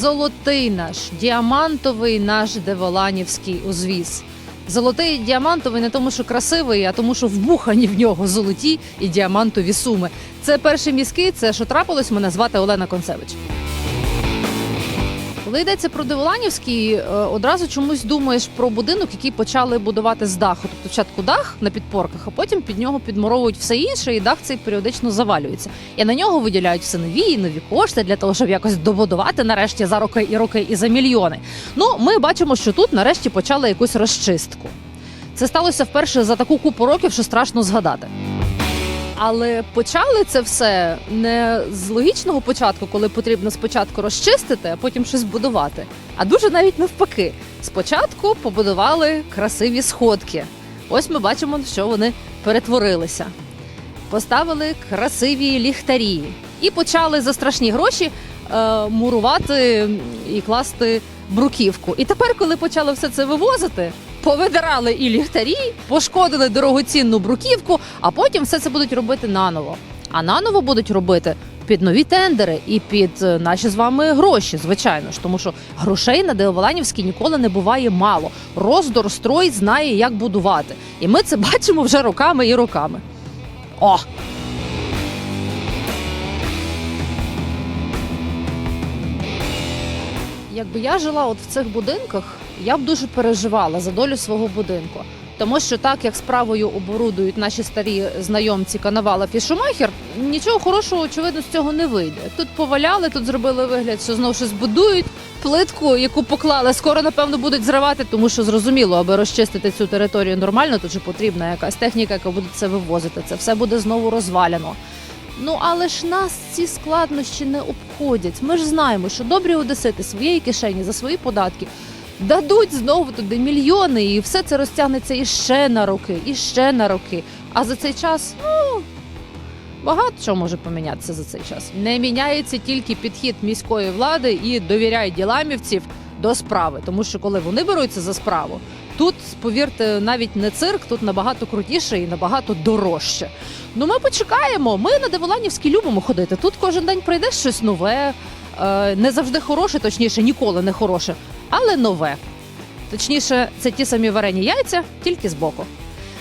золотий наш, діамантовий наш деволанівський узвіз. Золотий діамантовий не тому, що красивий, а тому, що вбухані в нього золоті і діамантові суми. Це перші мізки. це що трапилось. Мене звати Олена Концевич. Коли йдеться про Деволанівський, е, одразу чомусь думаєш про будинок, який почали будувати з даху. Тобто спочатку дах на підпорках, а потім під нього підмуровують все інше, і дах цей періодично завалюється. І на нього виділяють все нові і нові кошти для того, щоб якось добудувати нарешті за роки і роки і за мільйони. Ну, ми бачимо, що тут нарешті почали якусь розчистку. Це сталося вперше за таку купу років, що страшно згадати. Але почали це все не з логічного початку, коли потрібно спочатку розчистити, а потім щось будувати. А дуже навіть навпаки. Спочатку побудували красиві сходки. Ось ми бачимо, що вони перетворилися. Поставили красиві ліхтарі і почали за страшні гроші е, мурувати і класти бруківку. І тепер, коли почали все це вивозити, повидирали і ліхтарі, пошкодили дорогоцінну бруківку, а потім все це будуть робити наново. А наново будуть робити під нові тендери і під е, наші з вами гроші, звичайно ж, тому що грошей на Деоволанівській ніколи не буває мало. Роздор строй знає, як будувати. І ми це бачимо вже роками і роками. О! Якби я жила от в цих будинках, я б дуже переживала за долю свого будинку. Тому що так як справою оборудують наші старі знайомці Канавалов і Шумахер, нічого хорошого, очевидно, з цього не вийде. Тут поваляли, тут зробили вигляд, що знову щось будують. Плитку, яку поклали, скоро напевно будуть зривати, тому що зрозуміло, аби розчистити цю територію нормально, то ж потрібна якась техніка, яка буде це вивозити. Це все буде знову розвалено. Ну але ж нас ці складнощі не обходять. Ми ж знаємо, що добрі одесити своєї кишені за свої податки дадуть знову туди мільйони, і все це розтягнеться іще на роки, іще на роки. А за цей час, ну багато що може помінятися за цей час. Не міняється тільки підхід міської влади і довіряй діламівців до справи, тому що коли вони беруться за справу. Тут, повірте, навіть не цирк, тут набагато крутіше і набагато дорожче. Ну, ми почекаємо. Ми на Деволанівській любимо ходити. Тут кожен день прийде щось нове, е, не завжди хороше, точніше, ніколи не хороше, але нове. Точніше, це ті самі варені яйця, тільки збоку.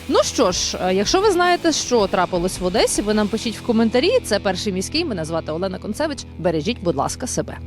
Ну що ж, е, якщо ви знаєте, що трапилось в Одесі, ви нам пишіть в коментарі. Це перший міський. Мене звати Олена Концевич. Бережіть, будь ласка, себе.